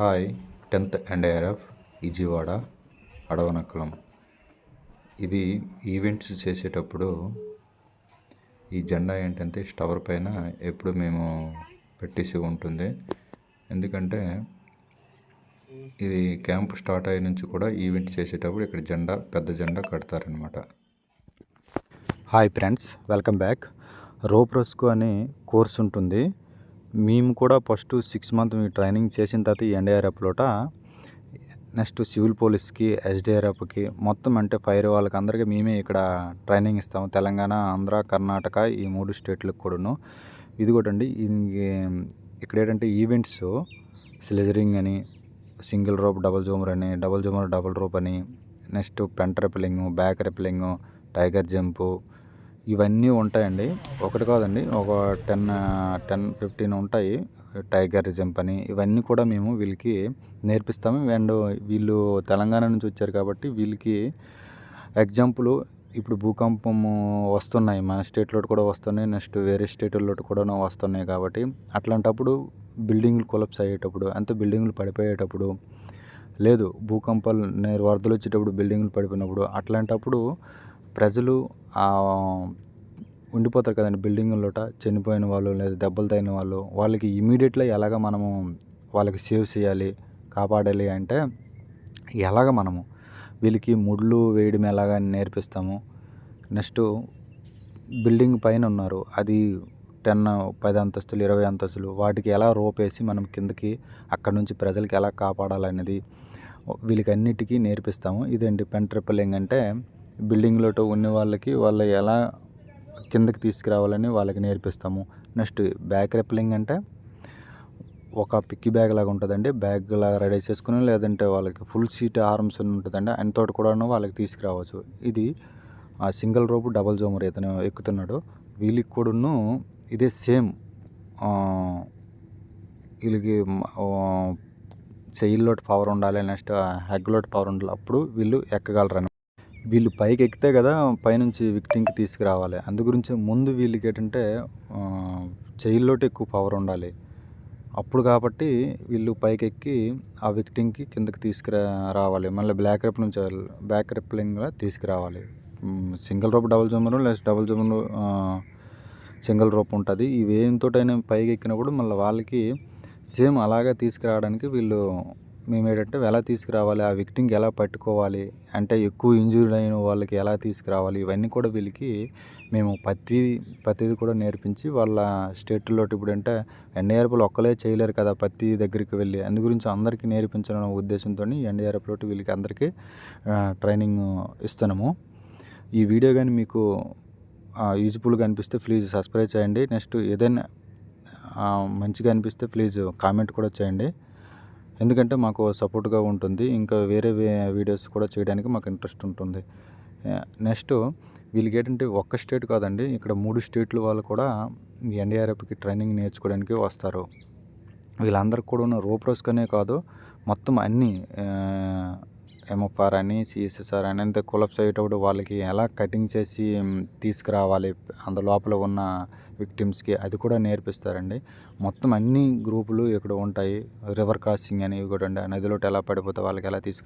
Hi tenth and NDRF ఈజీవాడ అడవనక్కలం ఇది ఈవెంట్స్ చేసేటప్పుడు ఈ జెండా ఏంటంటే స్టవర్ పైన ఎప్పుడు మేము పెట్టేసి ఉంటుంది. ఎందుకంటే ఇది క్యాంప్ స్టార్ట్ అయ్యే నుంచి కూడా ఈవెంట్ చేసేటప్పుడు ఇక్కడ జెండా పెద్ద జెండా కడతారనమాట హాయ్ ఫ్రెండ్స్ వెల్కమ్ బ్యాక్. రోప్రోస్కు అని అనే కోర్స్ ఉంటుంది. మేము కూడా ఫస్ట్ సిక్స్ మంత్ మీకు ట్రైనింగ్ చేసిన తర్వాత ఈ ఎన్డీఆర్ఎఫ్లోట నెక్స్ట్ సివిల్ పోలీస్కి ఎస్డిఆర్ఎఫ్కి మొత్తం అంటే ఫైర్ వాళ్ళకి అందరికీ మేమే ఇక్కడ ట్రైనింగ్ ఇస్తాము. తెలంగాణ ఆంధ్ర కర్ణాటక ఈ మూడు స్టేట్లకు కూడాను. ఇది కూడా అండి ఇక్కడ ఏంటంటే ఈవెంట్స్ స్లెజరింగ్ అని సింగిల్ రోప్ డబుల్ జూమర్ అని డబుల్ జూమర్ డబుల్ రోప్ అని నెక్స్ట్ పెంట rappelling back rappelling tiger jump ఇవన్నీ ఉంటాయండి. ఒకటి కాదండి ఒక టెన్ టెన్ ఫిఫ్టీన్ ఉంటాయి. టైగర్ జంప్ అని ఇవన్నీ కూడా మేము వీళ్ళకి నేర్పిస్తాము. అండ్ వీళ్ళు తెలంగాణ నుంచి వచ్చారు కాబట్టి వీళ్ళకి ఎగ్జాంపుల్ ఇప్పుడు భూకంపము వస్తున్నాయి. మన స్టేట్లో కూడా వస్తున్నాయి. నెక్స్ట్ వేరే స్టేట్లో కూడా వస్తున్నాయి కాబట్టి అట్లాంటప్పుడు బిల్డింగ్లు కొలప్స్ అయ్యేటప్పుడు అంతే బిల్డింగ్లు పడిపోయేటప్పుడు లేదు భూకంపాలు నేను వరదలు వచ్చేటప్పుడు బిల్డింగ్లు పడిపోయినప్పుడు అట్లాంటప్పుడు ప్రజలు ఉండిపోతారు కదండి బిల్డింగులలోట చనిపోయిన వాళ్ళు లేదా దెబ్బలు తగిన వాళ్ళు వాళ్ళకి ఇమీడియట్గా ఎలాగ మనము వాళ్ళకి సేవ్ చేయాలి కాపాడాలి అంటే ఎలాగ మనము వీళ్ళకి ముడ్లు వేయడం ఎలాగ నేర్పిస్తాము. నెక్స్ట్ బిల్డింగ్ పైన ఉన్నారు. అది టెన్ పది అంతస్తులు ఇరవై అంతస్తులు. వాటికి ఎలా రోపేసి మనం కిందకి అక్కడ నుంచి ప్రజలకి ఎలా కాపాడాలనేది వీళ్ళకి అన్నిటికీ నేర్పిస్తాము. ఇదండి పెన్ ట్రిప్పలింగ్ అంటే బిల్డింగ్లతో ఉన్న వాళ్ళకి వాళ్ళు ఎలా కిందకి తీసుకురావాలని వాళ్ళకి నేర్పిస్తాము. నెక్స్ట్ బ్యాక్ రెప్లింగ్ అంటే ఒక పిక్కి బ్యాగ్ లాగా ఉంటుందండి. బ్యాగ్ లాగా రెడీ చేసుకుని లేదంటే వాళ్ళకి ఫుల్ సీట్ ఆర్మ్స్ ఉంటుందండి. ఆయనతోటి కూడా వాళ్ళకి తీసుకురావచ్చు. ఇది ఆ సింగిల్ రోపు డబల్ జోమర్ ఇతను ఎక్కుతున్నాడు. వీళ్ళకి కూడాను ఇదే సేమ్ వీళ్ళకి చెయ్యిల్లోటి పవర్ ఉండాలి నెక్స్ట్ హెగ్లోటి పవర్ ఉండాలి. అప్పుడు వీళ్ళు ఎక్కగలరని వీళ్ళు పైకి ఎక్కితే కదా పైనుంచి విక్టింగ్కి తీసుకురావాలి. అందు గురించి ముందు వీళ్ళకి ఏంటంటే చెయ్యిల్లోటి ఎక్కువ పవర్ ఉండాలి. అప్పుడు కాబట్టి వీళ్ళు పైకి ఎక్కి ఆ విక్టింగ్కి కిందకి తీసుకురా రావాలి మళ్ళీ బ్లాక్ రెప్ నుంచి బ్యాక్ రెప్లింగ్గా తీసుకురావాలి. సింగిల్ రోప్ డబుల్ జమ్మరు లేదా డబుల్ జమ్మరు సింగిల్ రోప్ ఉంటుంది. ఇవి పైకి ఎక్కినప్పుడు మళ్ళీ వాళ్ళకి సేమ్ అలాగే తీసుకురావడానికి వీళ్ళు మేము ఏంటంటే ఎలా తీసుకురావాలి ఆ విక్టింగ్ ఎలా పట్టుకోవాలి అంటే ఎక్కువ ఇంజూర్డ్ అయిన వాళ్ళకి ఎలా తీసుకురావాలి ఇవన్నీ కూడా వీళ్ళకి మేము ప్రతి ప్రతిది కూడా నేర్పించి వాళ్ళ స్టేట్లో ఇప్పుడు అంటే ఎన్డీఆర్ఎఫ్లు ఒక్కలే చేయలేరు కదా ప్రతి దగ్గరికి వెళ్ళి. అందు గురించి అందరికీ నేర్పించాలనే ఉద్దేశంతో ఎన్డీఆర్ఎఫ్లో వీళ్ళకి అందరికీ ట్రైనింగ్ ఇస్తున్నాము. ఈ వీడియో కానీ మీకు యూజ్ఫుల్గా అనిపిస్తే ప్లీజ్ సబ్స్క్రైబ్ చేయండి. నెక్స్ట్ ఏదైనా మంచిగా అనిపిస్తే ప్లీజ్ కామెంట్ కూడా చేయండి. ఎందుకంటే మాకు సపోర్ట్గా ఉంటుంది. ఇంకా వేరే వీడియోస్ కూడా చేయడానికి మాకు ఇంట్రెస్ట్ ఉంటుంది. నెక్స్ట్ వీళ్ళకి ఏంటంటే ఒక్క స్టేట్ కాదండి. ఇక్కడ మూడు స్టేట్ల వాళ్ళు కూడా ఎన్డీఆర్ఎఫ్కి ట్రైనింగ్ నేర్చుకోవడానికి వస్తారు. వీళ్ళందరికీ కూడా ఉన్న రోప్రోస్కనే కాదు మొత్తం అన్నీ ఎంఎఫ్ఆర్ అని సిఎస్ఎస్ఆర్ అని అంతే కులప్స్ అయ్యేటప్పుడు వాళ్ళకి ఎలా కటింగ్ చేసి తీసుకురావాలి అందు లోపల ఉన్న విక్టిమ్స్కి అది కూడా నేర్పిస్తారండి. మొత్తం అన్ని గ్రూపులు ఇక్కడ ఉంటాయి. రివర్ క్రాసింగ్ అని కూడా నదిలోకి ఎలా పడిపోతే వాళ్ళకి ఎలా తీసుకు